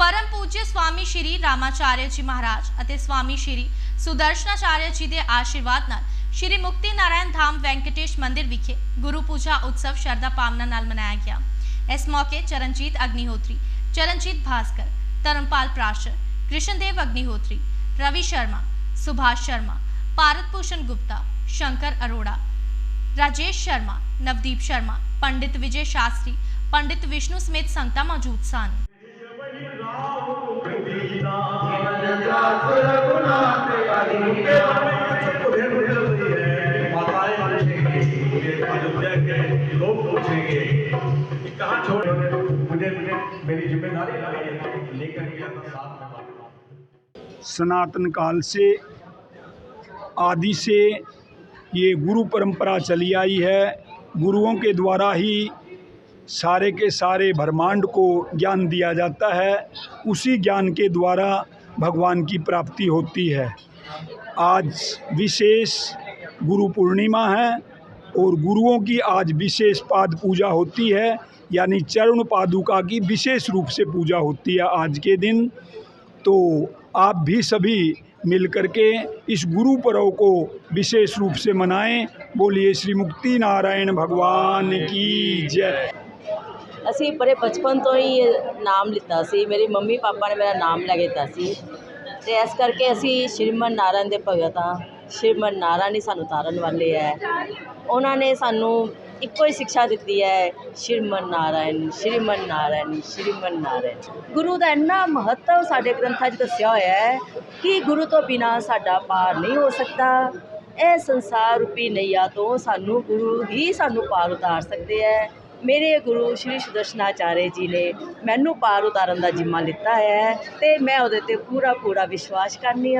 ਪਰਮ ਪੂਜਯ ਸਵਾਮੀ ਸ਼੍ਰੀ ਰਾਮਾਚਾਰਿਆ ਜੀ ਮਹਾਰਾਜ ਅਤੇ ਸਵਾਮੀ ਸ਼੍ਰੀ ਸੁਦਰਸ਼ਨਾਚਾਰਿਆ ਜੀ ਦੇ ਆਸ਼ੀਰਵਾਦ ਨਾਲ ਸ਼੍ਰੀ ਮੁਕਤੀ ਨਾਰਾਇਣ ਧਾਮ ਵੈਂਕਟੇਸ਼ ਮੰਦਿਰ ਵਿਖੇ ਗੁਰੂ ਪੂਜਾ ਉਤਸਵ ਸ਼ਰਧਾ ਭਾਵਨਾ ਨਾਲ ਮਨਾਇਆ ਗਿਆ। ਇਸ ਮੌਕੇ ਚਰਨਜੀਤ ਅਗਨੀਹੋਤਰੀ, ਚਰਨਜੀਤ ਭਾਸਕਰ, ਧਰਮਪਾਲ ਪ੍ਰਾਸ਼ਰ, ਕ੍ਰਿਸ਼ਨਦੇਵ ਅਗਨੀਹੋਤਰੀ, ਰਵੀ ਸ਼ਰਮਾ, ਸੁਭਾਸ਼ ਸ਼ਰਮਾ ਭਾਰਤ ਭੂਸ਼ਣ ਗੁਪਤਾ, ਸ਼ੰਕਰ ਅਰੋੜਾ, ਰਾਜੇਸ਼ ਸ਼ਰਮਾ, ਨਵਦੀਪ ਸ਼ਰਮਾ, ਪੰਡਿਤ ਵਿਜੇ ਸ਼ਾਸਤਰੀ, ਪੰਡਿਤ ਵਿਸ਼ਨੂੰ ਸਮੇਤ ਸੰਗਤਾਂ ਮੌਜੂਦ ਸਨ। सनातन काल से, आदि से ये गुरु परंपरा चली आई है। गुरुओं के द्वारा ही सारे के सारे ब्रह्मांड को ज्ञान दिया जाता है, उसी ज्ञान के द्वारा भगवान की प्राप्ति होती है। आज विशेष गुरु पूर्णिमा है और गुरुओं की आज विशेष पाद पूजा होती है, यानी चरण पादुका की विशेष रूप से पूजा होती है आज के दिन। तो आप भी सभी मिल करके इस गुरु पर्व को विशेष रूप से मनाएँ। बोलिए श्री मुक्ति नारायण भगवान की जय। ਅਸੀਂ ਬੜੇ ਬਚਪਨ ਤੋਂ ਹੀ ਨਾਮ ਲਿੱਤਾ ਸੀ। ਮੇਰੀ ਮੰਮੀ ਪਾਪਾ ਨੇ ਮੇਰਾ ਨਾਮ ਲੈ ਕੇ ਦਿੱਤਾ ਸੀ। ਅਤੇ ਇਸ ਕਰਕੇ ਅਸੀਂ ਸ਼੍ਰੀਮਨ ਨਾਰਾਇਣ ਦੇ ਭਗਤ ਹਾਂ। ਸ਼੍ਰੀਮਨ ਨਾਰਾਇਣ ਹੀ ਸਾਨੂੰ ਤਾਰਨ ਵਾਲੇ ਹੈ। ਉਹਨਾਂ ਨੇ ਸਾਨੂੰ ਇੱਕੋ ਹੀ ਸਿੱਖਿਆ ਦਿੱਤੀ ਹੈ ਸ਼੍ਰੀਮਨ ਨਾਰਾਇਣ ਸ਼੍ਰੀਮਨ ਨਾਰਾਇਣ ਸ਼੍ਰੀਮਨ ਨਾਰਾਇਣ। ਗੁਰੂ ਦਾ ਇੰਨਾ ਮਹੱਤਵ ਸਾਡੇ ਗ੍ਰੰਥਾਂ 'ਚ ਦੱਸਿਆ ਹੋਇਆ ਹੈ ਕਿ ਗੁਰੂ ਤੋਂ ਬਿਨਾ ਸਾਡਾ ਪਾਰ ਨਹੀਂ ਹੋ ਸਕਦਾ। ਇਹ ਸੰਸਾਰ ਰੂਪੀ ਨਈਆ ਤੋਂ ਸਾਨੂੰ ਗੁਰੂ ਹੀ ਸਾਨੂੰ ਪਾਰ ਉਤਾਰ ਸਕਦੇ ਹੈ। ਮੇਰੇ ਗੁਰੂ ਸ਼੍ਰੀ ਸੁਦਰਸ਼ਨਾਚਾਰੇ ਜੀ ਨੇ ਮੈਨੂੰ ਪਾਰ ਉਤਾਰਨ ਦਾ ਜਿੰਮਾ ਲਿੱਤਾ ਹੈ ਅਤੇ ਮੈਂ ਉਹਦੇ ਤੇ ਪੂਰਾ ਪੂਰਾ ਵਿਸ਼ਵਾਸ ਕਰਨੀ ਹਾਂ।